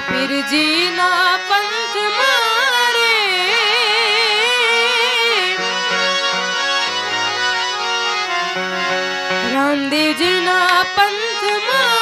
પીરજીના પંખ મારે. રામદેવજીના મારે